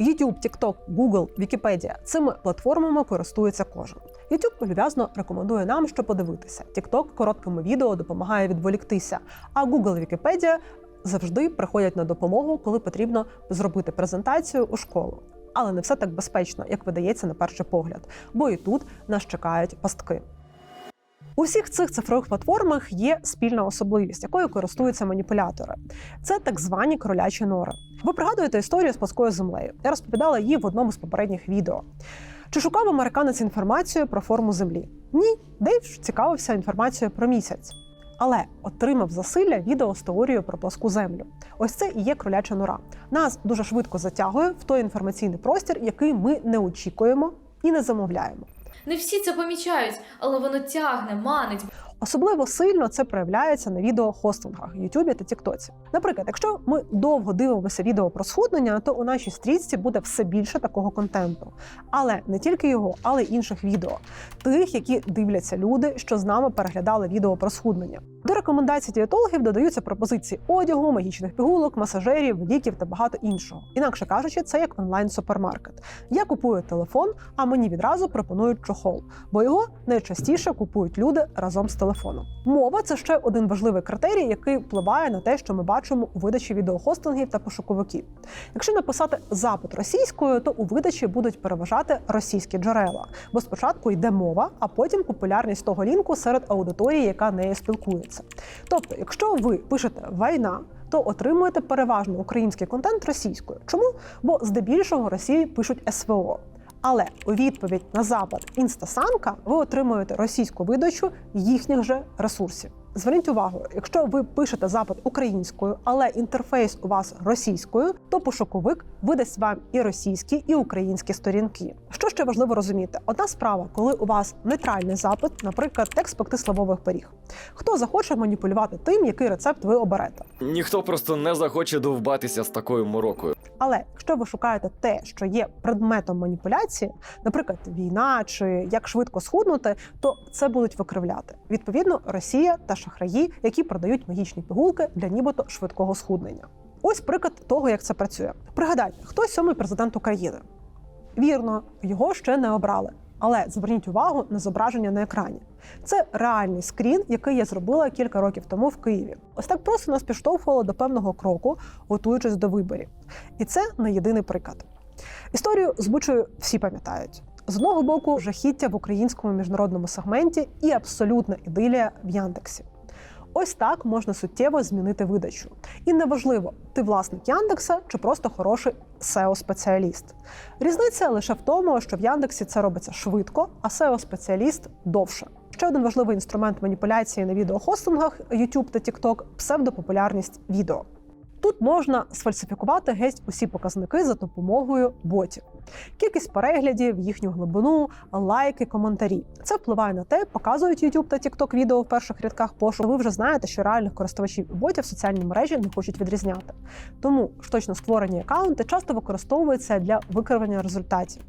YouTube, TikTok, Google, Wikipedia – цими платформами користується кожен. YouTube люб'язно рекомендує нам, що подивитися. TikTok короткими відео допомагає відволіктися, а Google, Wikipedia завжди приходять на допомогу, коли потрібно зробити презентацію у школу. Але не все так безпечно, як видається на перший погляд, бо і тут нас чекають пастки. У всіх цих цифрових платформах є спільна особливість, якою користуються маніпулятори. Це так звані кролячі нори. Ви пригадуєте історію з плоскою землею. Я розповідала її в одному з попередніх відео. Чи шукав американець інформацію про форму землі? Ні, Дейв цікавився інформацією про місяць. Але отримав засилля відео з теорією про плоску землю. Ось це і є кроляча нора. Нас дуже швидко затягує в той інформаційний простір, який ми не очікуємо і не замовляємо. Не всі це помічають, але воно тягне, манить. Особливо сильно це проявляється на відеохостингах Ютубі та Тіктоці. Наприклад, якщо ми довго дивимося відео про схуднення, то у нашій стрічці буде все більше такого контенту. Але не тільки його, але й інших відео, тих, які дивляться люди, що з нами переглядали відео про схуднення. До рекомендацій дієтологів додаються пропозиції одягу, магічних пігулок, масажерів, ліків та багато іншого. Інакше кажучи, це як онлайн-супермаркет. Я купую телефон, а мені відразу пропонують чохол, бо його найчастіше купують люди разом з телефоном. Мова це ще один важливий критерій, який впливає на те, що ми бачимо у видачі відеохостингів та пошуковиків. Якщо написати запит російською, то у видачі будуть переважати російські джерела, бо спочатку йде мова, а потім популярність того лінку серед аудиторії, яка нею спілкується. Тобто, якщо ви пишете війна. То отримуєте переважно український контент російською. Чому? Бо здебільшого Росії пишуть СВО. Але у відповідь на запит інстасамка ви отримуєте російську видачу їхніх же ресурсів. Зверніть увагу, якщо ви пишете запит українською, але інтерфейс у вас російською, то пошуковик видасть вам і російські, і українські сторінки. Що ще важливо розуміти? Одна справа, коли у вас нейтральний запит, наприклад, текст пекти славових пиріг. Хто захоче маніпулювати тим, який рецепт ви оберете? Ніхто просто не захоче довбатися з такою морокою. Але якщо ви шукаєте те, що є предметом маніпуляції, наприклад, війна чи як швидко схуднути, то це будуть викривляти. Відповідно, Росія та шахраї, які продають магічні пігулки для нібито швидкого схуднення. Ось приклад того, як це працює. Пригадайте, хто сьомий президент України? Вірно, його ще не обрали. Але зверніть увагу на зображення на екрані. Це реальний скрін, який я зробила кілька років тому в Києві. Ось так просто нас підштовхувало до певного кроку, готуючись до виборів. І це не єдиний приклад. Історію з Бучою всі пам'ятають. З одного боку, жахіття в українському міжнародному сегменті і абсолютна ідилія в Яндексі. Ось так можна суттєво змінити видачу. І неважливо, ти власник Яндекса чи просто хороший SEO-спеціаліст. Різниця лише в тому, що в Яндексі це робиться швидко, а SEO-спеціаліст довше. Ще один важливий інструмент маніпуляції на відеохостингах YouTube та TikTok – псевдопопулярність відео. Тут можна сфальсифікувати геть усі показники за допомогою ботів. Кількість переглядів, їхню глибину, лайки, коментарі. Це впливає на те, показують YouTube та TikTok відео в перших рядках пошуку. Ви вже знаєте, що реальних користувачів ботів соціальні мережі не хочуть відрізняти. Тому штучно створені акаунти часто використовуються для викривлення результатів.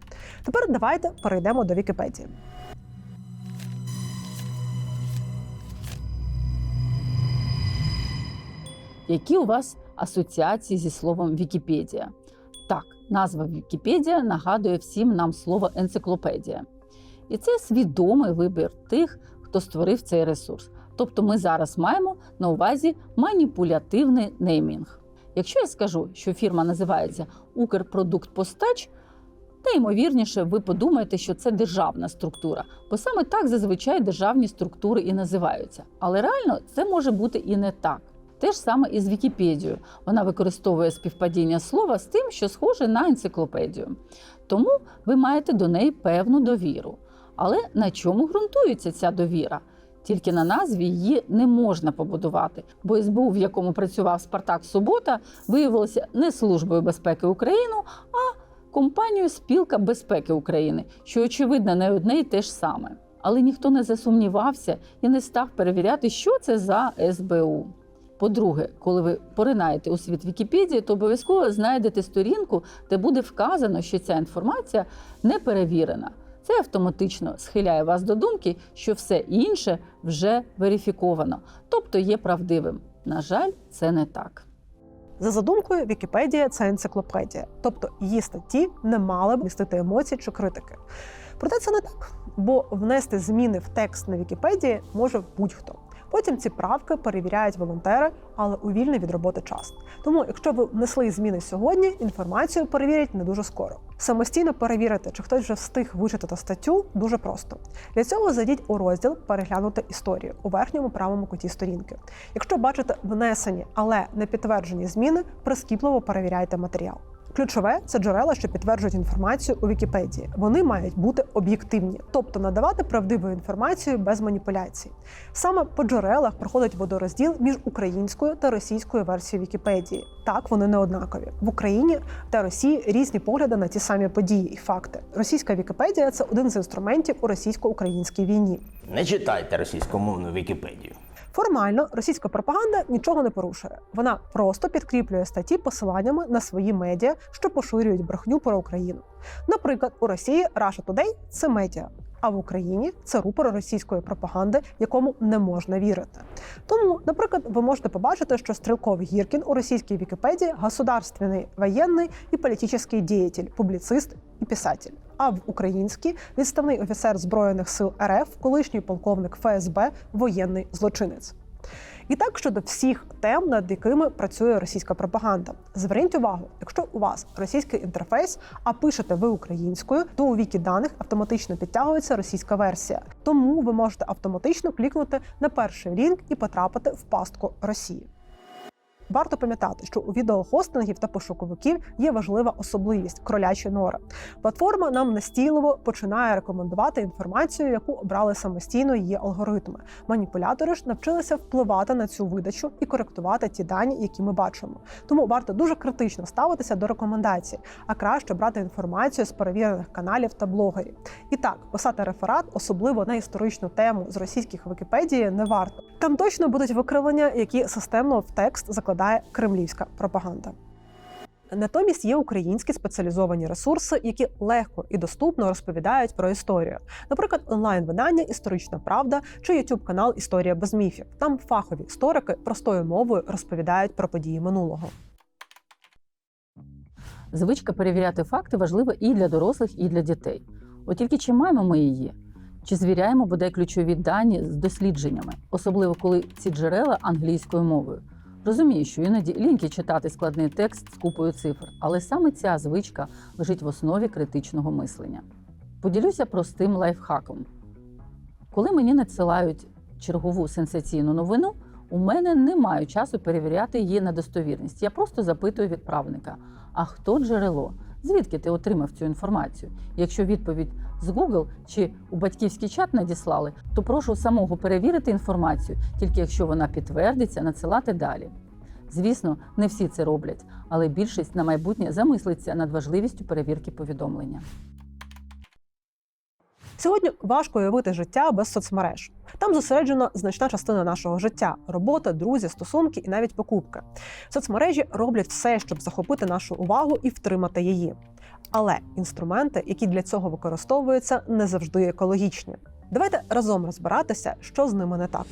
Тепер давайте перейдемо до Вікіпедії. Які у вас асоціації зі словом Вікіпедія? Так, назва Вікіпедія нагадує всім нам слово енциклопедія. І це свідомий вибір тих, хто створив цей ресурс. Тобто ми зараз маємо на увазі маніпулятивний неймінг. Якщо я скажу, що фірма називається Укрпродуктпостач, найімовірніше ви подумаєте, що це державна структура, бо саме так зазвичай державні структури і називаються. Але реально це може бути і не так. Те ж саме і з Вікіпедією. Вона використовує співпадіння слова з тим, що схоже на енциклопедію. Тому ви маєте до неї певну довіру. Але на чому ґрунтується ця довіра? Тільки на назві її не можна побудувати, бо СБУ, в якому працював Спартак Субота, виявилося не Службою безпеки України, а компанією Спілка безпеки України, що очевидно не одне й те ж саме. Але ніхто не засумнівався і не став перевіряти, що це за СБУ. По-друге, коли ви поринаєте у світ Вікіпедії, то обов'язково знайдете сторінку, де буде вказано, що ця інформація не перевірена. Це автоматично схиляє вас до думки, що все інше вже верифіковано, тобто є правдивим. На жаль, це не так. За задумкою, Вікіпедія це енциклопедія, тобто її статті не мали б містити емоцій чи критики. Проте це не так, бо внести зміни в текст на Вікіпедії може будь-хто. Потім ці правки перевіряють волонтери, але у вільний від роботи час. Тому, якщо ви внесли зміни сьогодні, інформацію перевірять не дуже скоро. Самостійно перевірити, чи хтось вже встиг вичитати статтю, дуже просто. Для цього зайдіть у розділ Переглянути історію у верхньому правому куті сторінки. Якщо бачите внесені, але не підтверджені зміни, прискіпливо перевіряйте матеріал. Ключове це джерела, що підтверджують інформацію у Вікіпедії. Вони мають бути об'єктивні, тобто надавати правдиву інформацію без маніпуляцій. Саме по джерелах проходить водорозділ між українською та російською версією Вікіпедії. Так, вони не однакові. В Україні та Росії різні погляди на ті самі події і факти. Російська Вікіпедія це один з інструментів у російсько-українській війні. Не читайте російськомовну Вікіпедію. Формально російська пропаганда нічого не порушує. Вона просто підкріплює статті посиланнями на свої медіа, що поширюють брехню про Україну. Наприклад, у Росії Russia Today – це медіа, а в Україні це рупор російської пропаганди, якому не можна вірити. Тому, наприклад, ви можете побачити, що Стрелков Гіркін у російській Вікіпедії государственний воєнний і політичний діятель, публіцист і писатель. А в українській відставний офіцер збройних сил РФ, колишній полковник ФСБ, воєнний злочинець. І так щодо всіх тем, над якими працює російська пропаганда. Зверніть увагу, якщо у вас російський інтерфейс, а пишете ви українською, то у вікі даних автоматично підтягується російська версія. Тому ви можете автоматично клікнути на перший лінк і потрапити в пастку Росії. Варто пам'ятати, що у відеохостингів та пошуковиків є важлива особливість кролячі нори. Платформа нам настійливо починає рекомендувати інформацію, яку обрали самостійно її алгоритми. Маніпулятори ж навчилися впливати на цю видачу і коректувати ті дані, які ми бачимо. Тому варто дуже критично ставитися до рекомендацій, а краще брати інформацію з перевірених каналів та блогерів. І так, писати реферат, особливо на історичну тему з російських Вікіпедії, не варто. Там точно будуть викривлення, які системно в текст закладає кремлівська пропаганда. Натомість є українські спеціалізовані ресурси, які легко і доступно розповідають про історію. Наприклад, онлайн-видання Історична правда чи youtube канал Історія без міфів. Там фахові історики простою мовою розповідають про події минулого. Звичка перевіряти факти важлива і для дорослих, і для дітей. От тільки чи маємо ми її? Чи звіряємо бодай ключові дані з дослідженнями, особливо коли ці джерела англійською мовою? Розумію, що іноді ліньки читати складний текст з купою цифр, але саме ця звичка лежить в основі критичного мислення. Поділюся простим лайфхаком. Коли мені надсилають чергову сенсаційну новину, у мене немає часу перевіряти її на достовірність. Я просто запитую відправника: а хто джерело? Звідки ти отримав цю інформацію? Якщо відповідь з Google чи у батьківський чат надіслали, то прошу самого перевірити інформацію, тільки якщо вона підтвердиться, надсилати далі. Звісно, не всі це роблять, але більшість на майбутнє замислиться над важливістю перевірки повідомлення. Сьогодні важко уявити життя без соцмереж. Там зосереджена значна частина нашого життя: робота, друзі, стосунки і навіть покупки. Соцмережі роблять все, щоб захопити нашу увагу і втримати її. Але інструменти, які для цього використовуються, не завжди екологічні. Давайте разом розбиратися, що з ними не так.